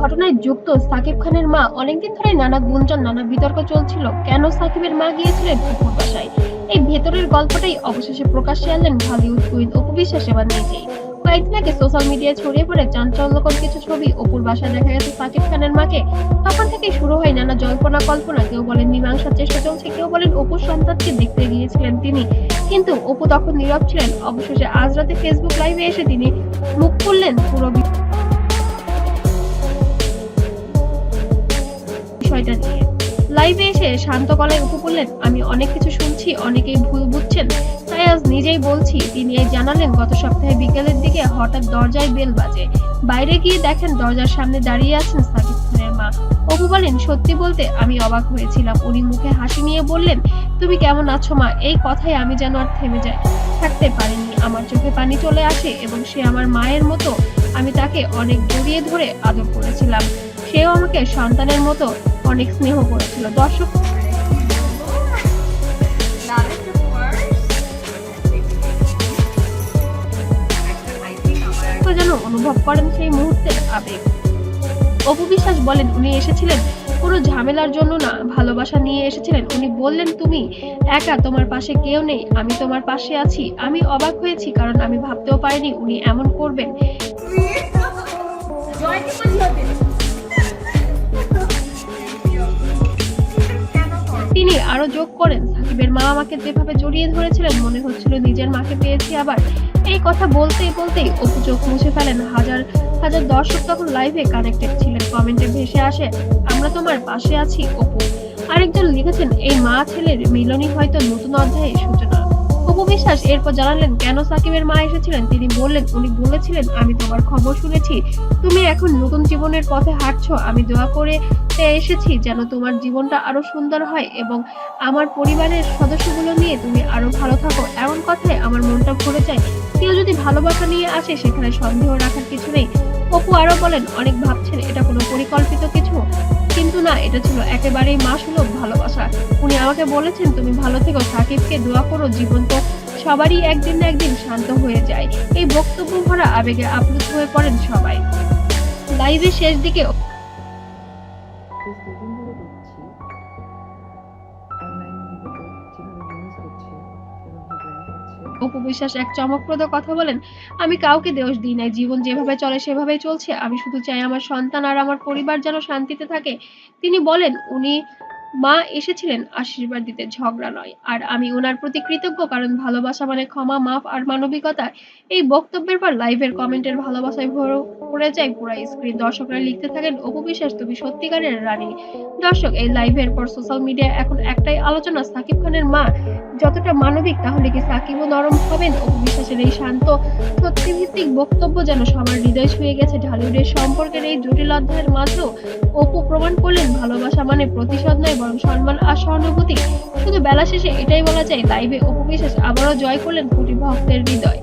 ঘটনায় যুক্ত সাকিব খানের মা অনেকদিন ধরে নানা গুঞ্জন, নানা বিতর্ক চলছিল। কেন সাকিবের মা গিয়েছিলেন বাসায়? এই ভেতরের গল্পটাই অবশেষে প্রকাশ্যে আনলেন হলিউড কুইন অপু বিশ্বাস এবার নিজেই। কয়েকদিন আগে সোশ্যাল মিডিয়ায় ছড়িয়ে পড়ে চাঞ্চল্যকর কিছু ছবি অপুর বাসায় দেখা গেছে সাকিব খানের মাকে। তখন থেকে শুরু হয় নানা জল্পনা কল্পনা কেউ বলেন, মীমাংসার চেষ্টা চলছে, কেউ বলেন, অপুর সন্তানকে দেখতে গিয়েছিলেন তিনি। কিন্তু অপু তখন নীরব ছিলেন। অবশেষে আজ রাতে ফেসবুক লাইভে এসে তিনি মুখ খুললেন পুরো বিষয়টা নিয়ে। লাইভে এসে শান্ত গলায় উপু বললেন, আমি অনেক কিছু শুনছি, অনেকেই ভুল বুঝছেন। তাই আজ নিজেই বলছি, তিনি এই জানালেন, গত সপ্তাহে বিকেলের দিকে হঠাৎ দরজায় বেল বাজে। বাইরে গিয়ে দেখেন দরজার সামনে দাঁড়িয়ে আছেন অপু বলেন, সত্যি বলতে আমি অবাক হয়েছিলাম। উনি মুখে হাসি নিয়ে বললেন, তুমি কেমন আছো মা? এই কথাই আমি যেন আর থেমে যাই, থাকতে পারিনি। আমার চোখে পানি চলে আসে এবং সে আমার মায়ের মতো। আমি তাকে অনেক জড়িয়ে ধরে আদর করেছিলাম। সেও আমাকে সন্তানের মতো অনেক স্নেহ করেছিল। দর্শক যেন অনুভব করেন সেই মুহূর্তের আবেগ। অপু বিশ্বাস বলেন, উনি এসেছিলেন। কোনো ঝামেলার জন্য না, ভালোবাসা নিয়ে এসেছিলেন। উনি বললেন, তুমি একা, তোমার পাশে কেউ নেই। আমি তোমার পাশে আছি। আমি অবাক হয়েছি, কারণ আমি ভাবতেও পারিনি উনি এমন করবেন। আরও যোগ করেন। সাকিবের মা আমাকে যেভাবে জড়িয়ে ধরেছিলেন, মনে হচ্ছিল নিজের মাকে পেয়েছি আবার। এই কথা বলতেই বলতেই অপু চোখ মুছে ফেলেন। হাজার হাজার দর্শক তখন লাইভে কানেক্টেড ছিলেন। কমেন্টে ভেসে আসে, আমরা তোমার পাশে আছি, অপু। আরেকজন লিখেছেন, এই মা ছেলের মিলনই হয়তো নতুন অধ্যায়ে সূচনা। অপু বিশ্বাস এরপর জানালেন, কেন সাকিবের মা এসেছিলেন? তিনি বললেন, উনি বলেছিলেন, আমি তোমার খবর শুনেছি। তুমি এখন নতুন জীবনের পথে হাঁটছো। আমি দোয়া করে এসেছি যেন তোমার জীবনটা আরও সুন্দর হয় এবং আমার পরিবারের সদস্যগুলো নিয়ে তুমি আরও ভালো থাকো। এমন কথায় আমার মনটা ভরে যায়। কেউ যদি ভালোবাসা নিয়ে আসে, সেখানে সন্দেহ রাখার কিছু নেই। অপু আরও বলেন, অনেক ভাবছেন, এটা কোনো পরিকল্পিত কিছু? কিন্তু না, এটা ছিল একেবারেই মাসুলভ ভালোবাসা। উনি আমাকে বলেছেন, তুমি ভালো থেকো, সাকিবকে দোয়া করো, জীবন তো সবারই একদিন না একদিন শান্ত হয়ে যায়। এই বক্তব্য ভরা আবেগে আপ্লুত হয়ে পড়েন সবাই। লাইভের শেষ দিকে বেশ দুদিন ধরে দেখছি অনলাইন যেভাবে নিউজ হচ্ছে যেভাবে ব্র্যান্ড হচ্ছে অপু বিশ্বাস এক চমকপ্রদ কথা বলেন, আমি কাউকে দোষ দিই না জীবন যেভাবে চলে, সেভাবেই চলছে। আমি শুধু চাই আমার সন্তান আর আমার পরিবার যেন শান্তিতে থাকে। তিনি বলেন, উনি মা এসেছিলেন আশীর্বাদ দিতে, ঝগড়া নয়। আর আমি ওনার প্রতি কৃতজ্ঞ, কারণ ভালোবাসা মানে ক্ষমা, মাফ আর মানবিকতা। এই বক্তব্যের পর লাইভের কমেন্টের ভালোবাসায় ভরে পড়ে যায় পুরো স্ক্রিন। দর্শকরা লিখতে থাকেন অপু বিশ্বাস তুমি সত্যিকারের রানী। দর্শক, এই লাইভের পর সোশ্যাল মিডিয়ায় এখন একটাই আলোচনা, সাকিব খানের মা যতটা মানবিক, তাহলে কি সাকিবও নরম হবেন? অপু বিশ্বাসের এই শান্ত সত্যিভিত্তিক বক্তব্য যেন সবার হৃদয় ছুঁয়ে গেছে। ঢালিউডের সম্পর্কের এই জটিল অধ্যায়ের মাঝেও অপু প্রমাণ করলেন, ভালোবাসা মানে প্রতিশোধ নয়, বরং সম্মান আর সহানুভূতি। শুধু বেলা শেষে এটাই বলা যায়, লাইভে অপু বিশ্বাস আবারও জয় করলেন কোটি ভক্তের হৃদয়।